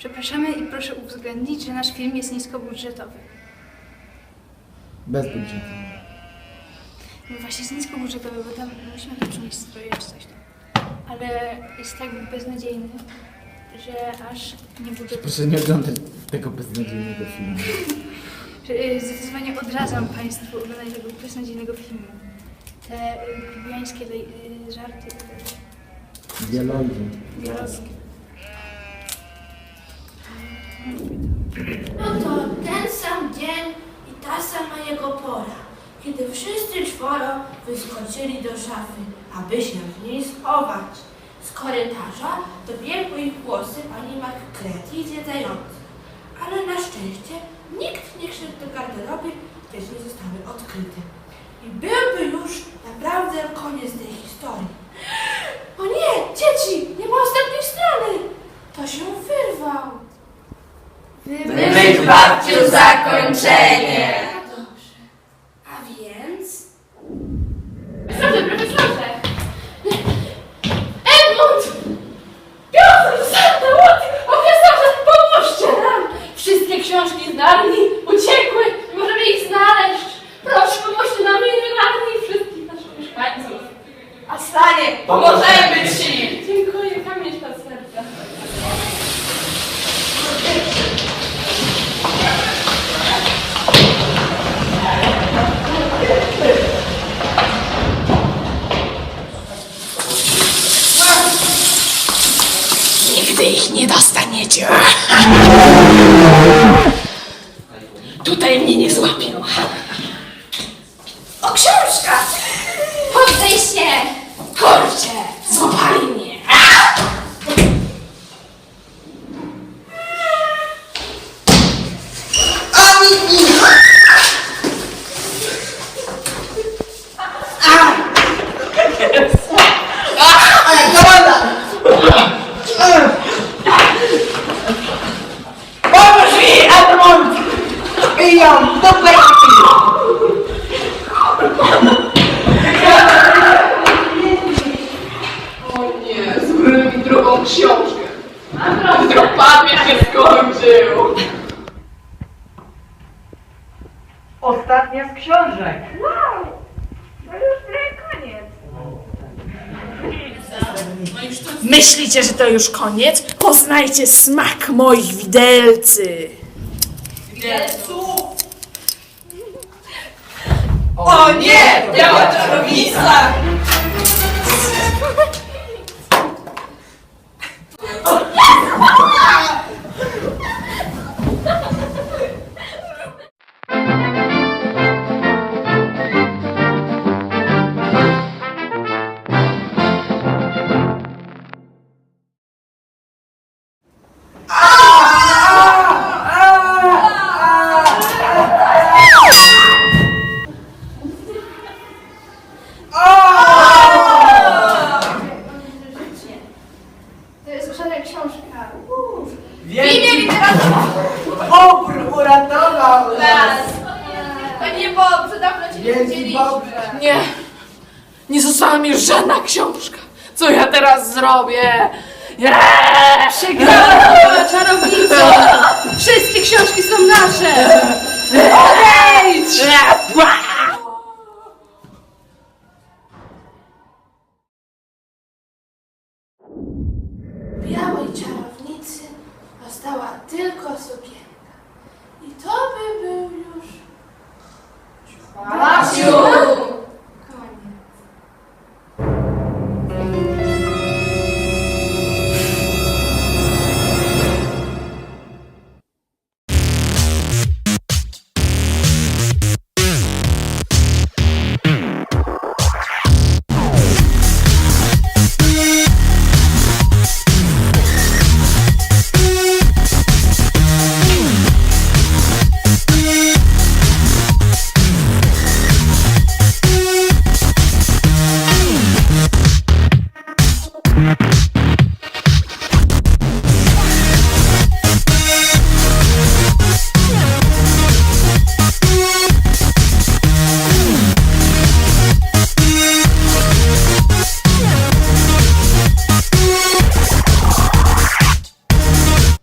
Przepraszamy i proszę uwzględnić, że nasz film jest niskobudżetowy. Bez budżetu. No właśnie jest niskobudżetowy, bo tam musimy przynieść stroje czy coś tam. Ale jest tak beznadziejny, że aż nie budżet... Proszę nie oglądać tego beznadziejnego filmu. y, Zdecydowanie odradzam Państwu oglądanie tego beznadziejnego filmu. Te y, grubiańskie y, żarty y, Dialogi. Wszyscy czworo wyskoczyli do szafy, aby się w niej schować. Z korytarza dobiegły ich głosy pani McCready zwiedzającej, ale na szczęście nikt nie wszedł do garderoby, gdzie nie zostały odkryte. I byłby już naprawdę koniec tej historii. O nie, dzieci, nie ma ostatniej strony! To się wyrwał. Wymyśl babciu zakończenie. A stanie, pomożemy ci! Dziękuję, kamień na serca. Nigdy ich nie dostaniecie. Tutaj mnie nie złapią. O, książka! Kurczę! Się skończył. Ostatnia z książek. Myślicie, że to już koniec? Poznajcie smak moich widelcy! O nie, biała czarownica! Książka. Wielki Bobr uratował nas! Panie Bobrze, dawno cię nie Wielki widzieliśmy. Nie, nie została mi już żadna książka. Co ja teraz zrobię? Nie! Przegrała czarownico! Została tylko sukienka. Yeah.